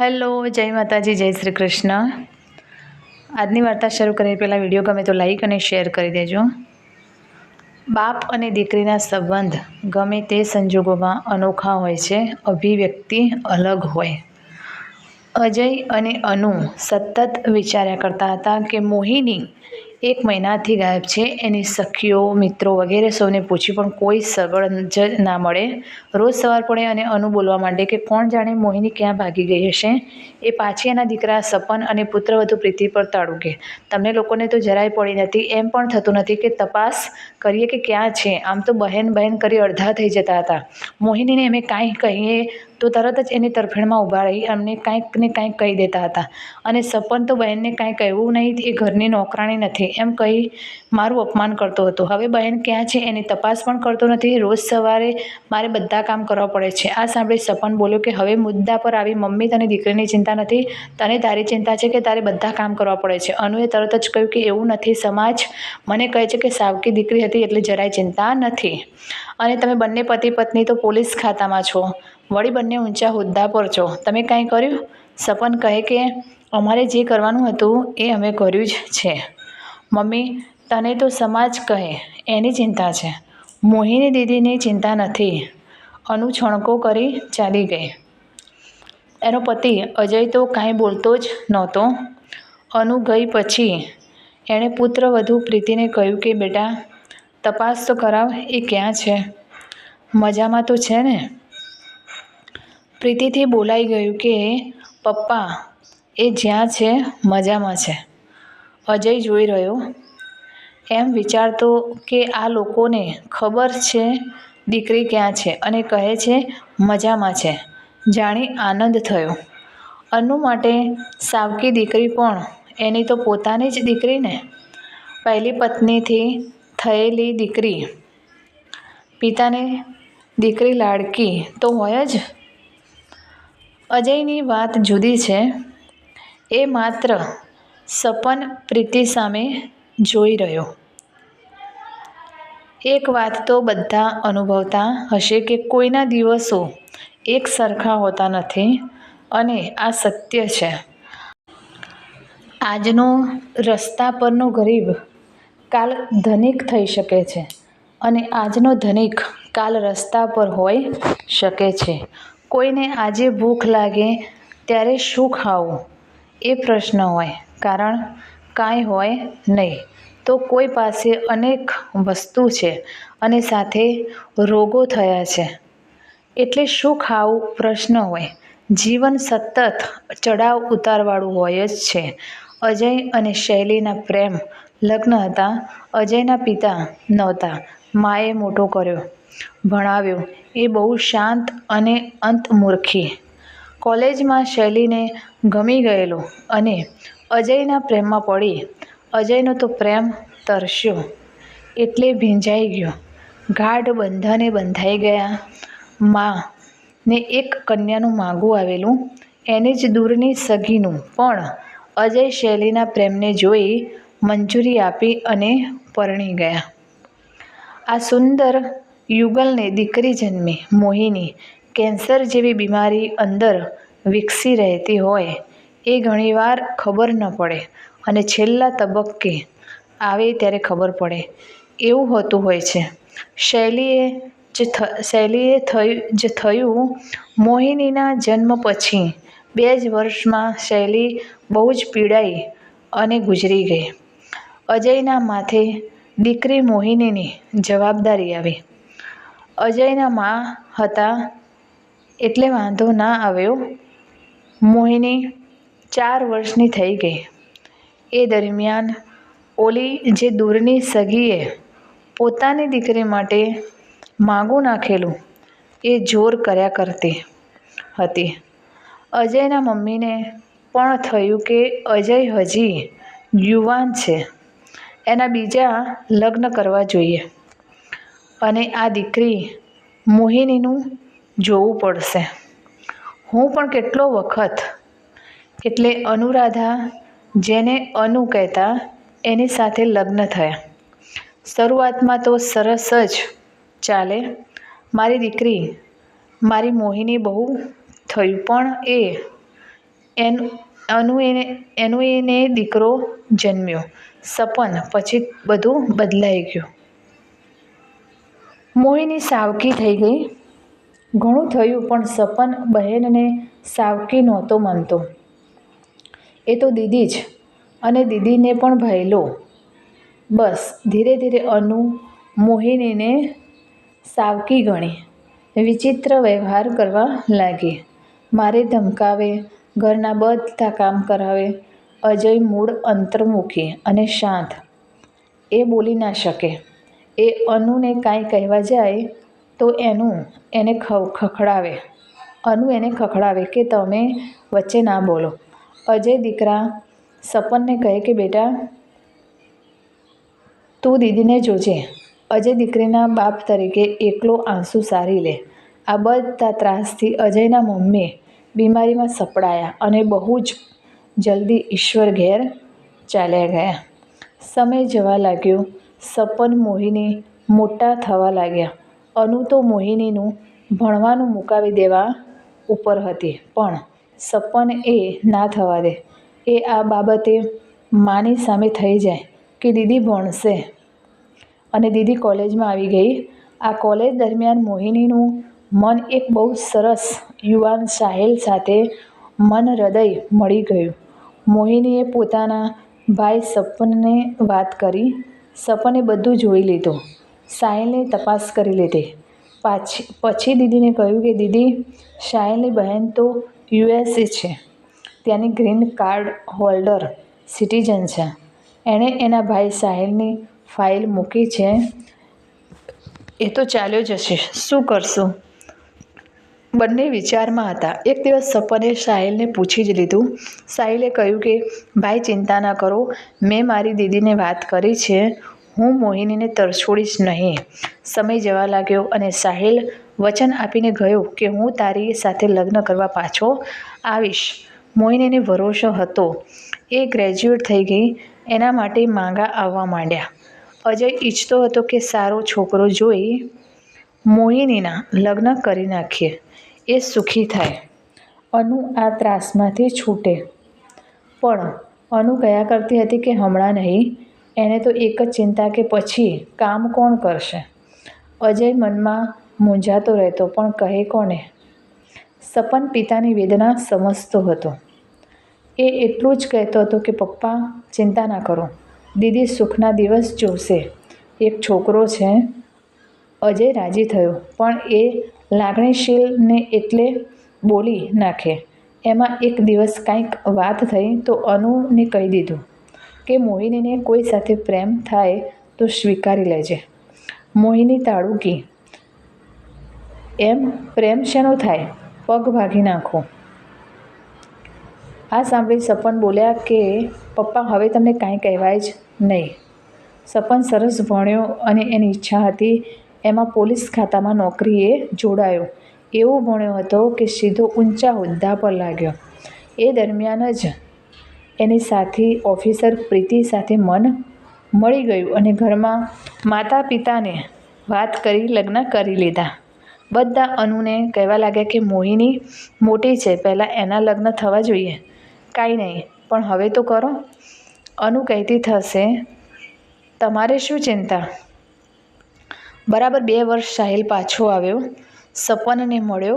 Hello, જય માતાજી, જય શ્રી કૃષ્ણ. આજની વાર્તા શરૂ કરી પહેલાં વીડિયો ગમે તો લાઈક અને શેર કરી દેજો. બાપ અને દીકરીના સંબંધ ગમે તે સંજોગોમાં અનોખા હોય છે, અભિવ્યક્તિ અલગ હોય. અજય અને અનુ સતત વિચાર્યા કરતા હતા કે મોહિની એક મહિનાથી ગાયબ છે. એની સખીઓ, મિત્રો વગેરે સૌને પૂછી પણ કોઈ સગળ જ ના મળે. રોજ સવાર પડે અને અનુ બોલવા માંડે કે કોણ જાણે મોહિની ક્યાં ભાગી ગઈ હશે? એ પાછી એના દીકરા સપન અને પુત્રવધુ પ્રીતિ પર તાળુકે. તમને લોકોને તો જરાય પડી નથી. એમ પણ થતું નથી કે તપાસ કરીએ કે ક્યાં છે? આમ તો બહેન બહેન કરી અડધા થઈ જતા હતા. મોહિનીને અમે કાંઈ કહીએ તો તરત જ એની તરફેણમાં ઊભા રહી અમને કાંઈક ને કાંઈક કહી દેતા હતા. અને સપન તો બહેનને કાંઈ કહેવું નહીં, એ ઘરની નોકરાણી નથી. એમ કહી મારું અપમાન કરતો હતો. હવે બહેન ક્યાં છે? એની તપાસ પણ કરતો નથી. રોજ સવારે મારે બધા કામ કરવા પડે છે. આ સાંભળી સપન બોલ્યો કે, હવે મુદ્દા પર આવી મમ્મી તને દીકરીની ચિંતા નથી? તને તારી ચિંતા છે કે તારે બધા કામ કરવા પડે છે? અનુએ તરત જ કહ્યું કે, એવું નથી. સમાજ મને કહે છે કે, સાવકી દીકરી હતી એટલે જરાય ચિંતા નથી. અને તમે બંને પતિ પત્ની તો પોલીસ ખાતામાં છો. વળી બંને ઊંચા હોદ્દા પર છો. તમે કાંઈ કર્યું? સપન કહે કે, અમારે જે કરવાનું હતું એ અમે કર્યું જ છે. મમ્મી, તને તો સમાજ કહે, એની ચિંતા છે. મોહિની દીદીની ચિંતા નથી. અનુ છણકો કરી ચાલી ગઈ. એનો પતિ અજય તો કાંઈ બોલતો જ નહોતો. અનુ ગઈ પછી, એણે પુત્ર વધુ પ્રીતિને કહ્યું કે, બેટા, તપાસ તો કરાવ, એ ક્યાં છે? મજામાં તો છે ને? પ્રીતિથી બોલાઈ ગયું કે, પપ્પા, એ જ્યાં છે, મજામાં છે. અજય જોઈ રહ્યો. એમ વિચારતો કે આ લોકોને ખબર છે દીકરી ક્યાં છે અને કહે છે, મજામાં છે. જાણી આનંદ થયો. અનુ માટે સાવકી દીકરી પણ એની તો પોતાની જ દીકરી ને પહેલી પત્નીથી થયેલી દીકરી. પિતાને દીકરી લાડકી તો હોય જ? અજયની વાત જુદી છે. એ માત્ર સપન પ્રીતિ સામે જોઈ રહ્યો. એક વાત તો બધા અનુભવતા હશે કે કોઈના દિવસો એક સરખા હોતા નથી અને આ સત્ય છે. આજનો રસ્તા પરનો ગરીબ કાલ ધનિક થઈ શકે છે અને આજનો ધનિક કાલ રસ્તા પર હોઈ શકે છે. કોઈને આજે ભૂખ લાગે ત્યારે શું ખાવું? એ પ્રશ્ન હોય, કારણ કાંઈ હોય નહીં. તો કોઈ પાસે અનેક વસ્તુ છે અને સાથે રોગો થયા છે. એટલે શું ખાવું? પ્રશ્ન હોય. જીવન સતત ચડાવ ઉતારવાળું હોય જ છે. અજય અને શૈલીના પ્રેમ લગ્ન હતા. અજયના પિતા નહોતા. માએ મોટો કર્યો. ભણાવ્યો. એ બહુ શાંત અને અંતમૂર્ખી. કોલેજમાં શૈલીને ગમી ગયેલો અને અજયના પ્રેમમાં પડી. અજયનો તો પ્રેમ તરસ્યો. એટલે ભીંજાઈ ગયો. ગાઢ બંધને બંધાઈ ગયા. માં ને એક કન્યાનું માગું આવેલું. એને જ દૂરની સગીનું. પણ અજય શૈલીના પ્રેમને જોઈ મંજૂરી આપી અને પરણી ગયા. આ સુંદર યુગલને દીકરી જન્મી મોહિની કેન્સર જેવી બીમારી અંદર વિકસી રહેતી હોય એ ઘણીવાર ખબર ન પડે અને છેલ્લા તબક્કે આવે ત્યારે ખબર પડે. એવું હોતું હોય છે. શૈલીએ જે શૈલીએ થયું, જે થયું મોહિનીના જન્મ પછી બે જ વર્ષમાં શૈલી બહુ જ પીડાઈ અને ગુજરી ગઈ. અજયના માથે દીકરી મોહિનીની જવાબદારી આવી. અજયના મા હતા એટલે વાંધો ના આવ્યો. મોહિની ચાર વર્ષની થઈ ગઈ. એ દરમિયાન ઓલી જે દૂરની સગીએ પોતાની દીકરી માટે માગું નાખેલું એ જોર કર્યા કરતી હતી. અજયના મમ્મીને પણ થયું કે અજય હજી યુવાન છે. એના બીજા લગ્ન કરવા જોઈએ. અને આ દીકરી મોહિનીનું જોવું પડશે. હું પણ કેટલો વખત, એટલે અનુરાધા જેને અનુ કહેતા એની સાથે લગ્ન થયા. શરૂઆતમાં તો સરસ જ ચાલે. મારી દીકરી, મારી મોહિની બહુ થયું, પણ એ, એનું એનું એને એનું એને દીકરો જન્મ્યો. સપન પછી બધું બદલાઈ ગયું. મોહિની સાવકી થઈ ગઈ. ઘણું થયું પણ સપન બહેનને સાવકી નહોતો માનતો. એ તો દીદી જ અને દીદીને પણ ભયલો. બસ ધીરે ધીરે અનુ મોહિનીને સાવકી ગણી. વિચિત્ર વ્યવહાર કરવા લાગી. મારે ધમકાવે, ઘરના બધા કામ કરાવે અજય મૂળ અંતર્મુખી અને શાંત. એ બોલી ના શકે. એ અનુને કાંઈ કહેવા જાય તો એનું એને ખ, ખખડાવે. અનુ એને ખખડાવે કે તમે વચ્ચે ના બોલો. અજય દીકરા સપનને કહે કે, બેટા, તું દીદીને જોજે. અજય દીકરીના બાપ તરીકે એકલો આંસુ સારી લે. આ બધા ત્રાસથી અજયના મમ્મી બીમારીમાં સપડાયા અને બહુ જ જલ્દી ઈશ્વર ઘેર ચાલ્યા ગયા. સમય જવા લાગ્યો. સપન મોહિની મોટા થવા લાગ્યા. અનુ તો મોહિનીનું ભણવાનું મુકાવી દેવા ઉપર હતી, પણ સપન એ ના થવા દે. એ આ બાબતે માની સામે થઈ જાય કે દીદી ભણશે. અને દીદી કોલેજમાં આવી ગઈ. આ કોલેજ દરમિયાન મોહિનીનું મન એક બહુ સરસ યુવાન સાહેલ સાથે મન હૃદય મળી ગયું. મોહિનીએ પોતાના ભાઈ સપનને વાત કરી. સપને બધું જોઈ લીધું. સાહિલની તપાસ કરી લીધી. પાછી, પછી દીદીને કહ્યું કે, દીદી સાહિલની બહેન તો યુએસએ છે. ત્યાંની ગ્રીન કાર્ડ હોલ્ડર સિટીઝન છે. એણે એના ભાઈ સાહિલની ફાઇલ મૂકી છે. એ તો ચાલ્યો જશે. શું કરશું? બંને વિચારમાં હતા. એક દિવસ સપને સાહિલને પૂછી જ લીધું સાહિલે કહ્યું કે, ભાઈ, ચિંતા ના કરો. મેં મારી દીદીને વાત કરી છે. હું મોહિનીને તરછોડીશ નહીં. સમય જવા લાગ્યો અને સાહિલ વચન આપીને ગયો કે, હું તારી સાથે લગ્ન કરવા પાછો આવીશ. મોહિનીને ભરોસો હતો. એ ગ્રેજ્યુએટ થઈ ગઈ, એના માટે માંગા આવવા માંડ્યા. અજય ઈચ્છતો હતો કે, સારો છોકરો જોઈ મોહિનીના લગ્ન કરી નાખીએ. એ સુખી થાય. અનુ આ ત્રાસમાંથી છૂટે. પણ અનુ કયા કરતી હતી કે હમણાં નહીં, એને તો એક જ ચિંતા કે પછી કામ કોણ કરશે? અજય મનમાં મૂંઝાતો રહેતો, પણ કહે કોને? સપન પિતાની વેદના સમજતો હતો. એ એટલું જ કહેતો હતો કે, પપ્પા, ચિંતા ના કરો. દીદી સુખના દિવસ જોશે. એક છોકરો છે અજય રાજી થયો, પણ એ લાગણીશીલને એટલે બોલી નાખે. એમાં એક દિવસ કાંઈક વાત થઈ તો અનુને કહી દીધું કે મોહિનીને કોઈ સાથે પ્રેમ થાય તો સ્વીકારી લેજે. મોહિની તાળુકી એમ પ્રેમ શેનો થાય? પગ ભાગી નાખો. આ સાંભળી સપન બોલ્યા કે, પપ્પા, હવે તમને કાંઈ કહેવાય જ નહીં. સપન સરસ ભણ્યો અને એની ઈચ્છા હતી એમાં પોલીસ ખાતામાં નોકરીએ જોડાયો. એવો ભણ્યો હતો કે સીધો ઊંચા હોદ્દા પર લાગ્યો. એ દરમિયાન જ એની સાથી ઓફિસર પ્રીતિ સાથે મન મળી ગયું અને ઘરમાં માતા પિતાને વાત કરી, લગ્ન કરી લીધા. બધા અનુને કહેવા લાગ્યા કે મોહિની મોટી છે, પહેલાં એના લગ્ન થવા જોઈએ. કાંઈ નહીં, પણ હવે તો કરો. અનુ કહેતી થશે, તમારે શું ચિંતા? બરાબર બે વર્ષ સાહિલ પાછો આવ્યો, સપનને મળ્યો,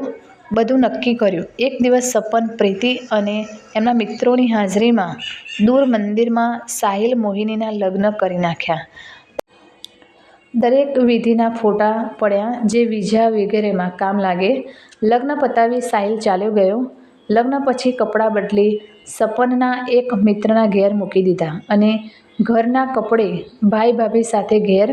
બધું નક્કી કર્યું. એક દિવસ સપન, પ્રીતિ અને એમના મિત્રોની હાજરીમાં દૂર મંદિરમાં સાહિલ મોહિનીના લગ્ન કરી નાખ્યા. દરેક વિધિના ફોટા પડ્યા, જે વિઝા વગેરેમાં કામ લાગે. લગ્ન પતાવી સાહિલ ચાલ્યો ગયો. લગ્ન પછી કપડાં બદલી સપનના એક મિત્રના ઘેર મૂકી દીધા અને ઘરના કપડે ભાઈ ભાભી સાથે ઘેર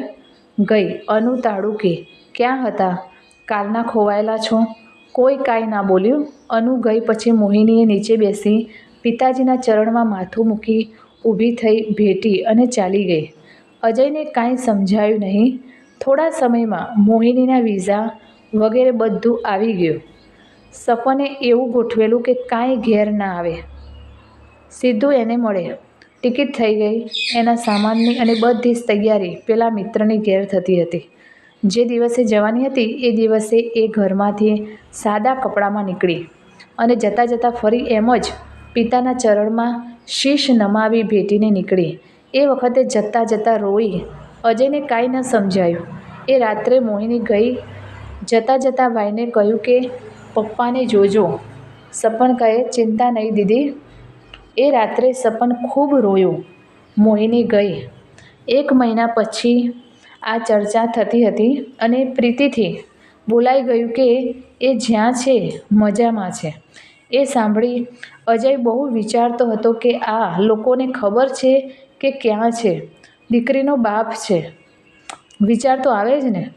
ગઈ. અનુ તાળુકે ક્યાં હતા? કાલના ખોવાયેલા છો? કોઈ કાંઈ ના બોલ્યું? અનુ ગઈ પછી મોહિનીએ નીચે બેસી પિતાજીના ચરણમાં માથું મૂકી ઊભી થઈ ભેટી અને ચાલી ગઈ. અજયને કાંઈ સમજાયું નહીં. થોડા સમયમાં મોહિનીના વિઝા વગેરે બધું આવી ગયું. સપને એવું ગોઠવેલું કે કાંઈ ઘેર ના આવે. સીધું એને મળે. ટિકિટ થઈ ગઈ. એના સામાનની અને બધી જ તૈયારી પેલા મિત્રની ઘેર થતી હતી. જે દિવસે જવાની હતી, એ દિવસે એ ઘરમાંથી સાદા કપડામાં નીકળી અને જતાં જતાં ફરી એમ જ પિતાના ચરણમાં શીશ નમાવી ભેટીને નીકળી. એ વખતે જતાં જતાં રોઈ અજયને કાંઈ ન સમજાયું. એ રાત્રે મોહિની ગઈ. જતાં જતાં ભાઈને કહ્યું કે, પપ્પાને જોજો. સપન કહે, ચિંતા નહીં દીદી. એ રાત્રે સપન ખૂબ રોયું મોહિની ગઈ. એક મહિના પછી આ ચર્ચા થતી હતી અને પ્રીતિથી બોલાઈ ગયું કે એ જ્યાં છે, મજામાં છે. એ સાંભળી અજય બહુ વિચારતો હતો કે આ લોકોને ખબર છે કે ક્યાં છે, દીકરીનો બાપ છે. વિચાર તો આવે જ ને.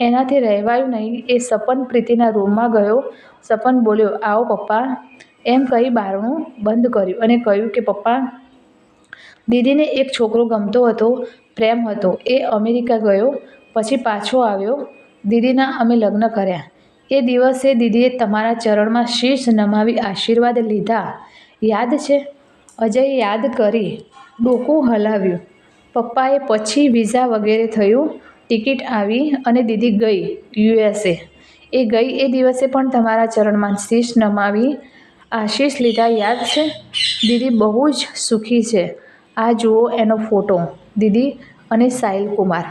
એનાથી રહેવાયું નહીં એ સપન પ્રીતિના રૂમમાં ગયો. સપન બોલ્યો, આવો પપ્પા એમ કહી બારણું બંધ કર્યું અને કહ્યું કે, પપ્પા, દીદીને એક છોકરો ગમતો હતો, પ્રેમ હતો. એ અમેરિકા ગયો, પછી પાછો આવ્યો. દીદીના અમે લગ્ન કર્યા. એ દિવસે દીદીએ તમારા ચરણમાં શીશ નમાવી આશીર્વાદ લીધા. યાદ છે? અજયે યાદ કરી ડોકું હલાવ્યું. પપ્પાએ પછી વિઝા વગેરે થયું, ટિકિટ આવી અને દીદી ગઈ યુએસએ એ ગઈ એ દિવસે પણ તમારા ચરણમાં શીશ નમાવી આશીષ લીધા યાદ છે? દીદી બહુ જ સુખી છે. આ જુઓ એનો ફોટો. દીદી અને સાહિલ કુમાર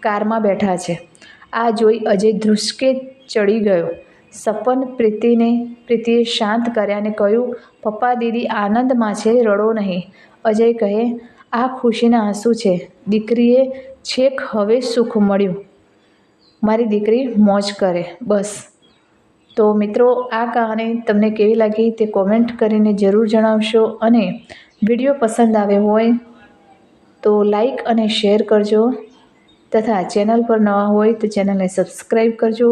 કારમાં બેઠા છે. આ જોઈ અજય ધ્રુસકે ચડી ગયો. સપન પ્રીતિને, પ્રીતિએ શાંત કર્યા અને કહ્યું, પપ્પા, દીદી આનંદમાં છે, રડો નહીં. અજય કહે, આ ખુશીના આંસુ છે. દીકરીએ છેક હવે સુખ મળ્યું. મારી દીકરી મોજ કરે. બસ. તો મિત્રો, આ કહાની તમને કેવી લાગી તે કોમેન્ટ કરીને જરૂર જણાવશો અને વીડિયો પસંદ આવ્યો હોય તો લાઈક અને શેર કરજો તથા ચેનલ પર નવા હોય તો ચેનલને સબસ્ક્રાઈબ કરજો.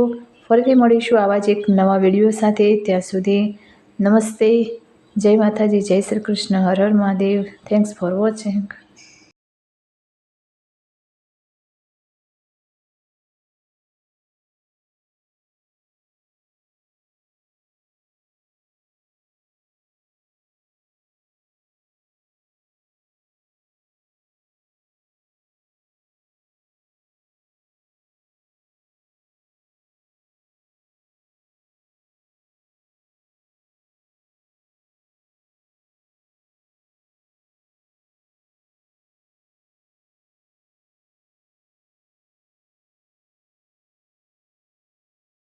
ફરીથી મળીશું આવા જ એક નવા વીડિયો સાથે. ત્યાં સુધી નમસ્તે. જય માતાજી, જય શ્રી કૃષ્ણ. હર હર મહાદેવ. Thanks for watching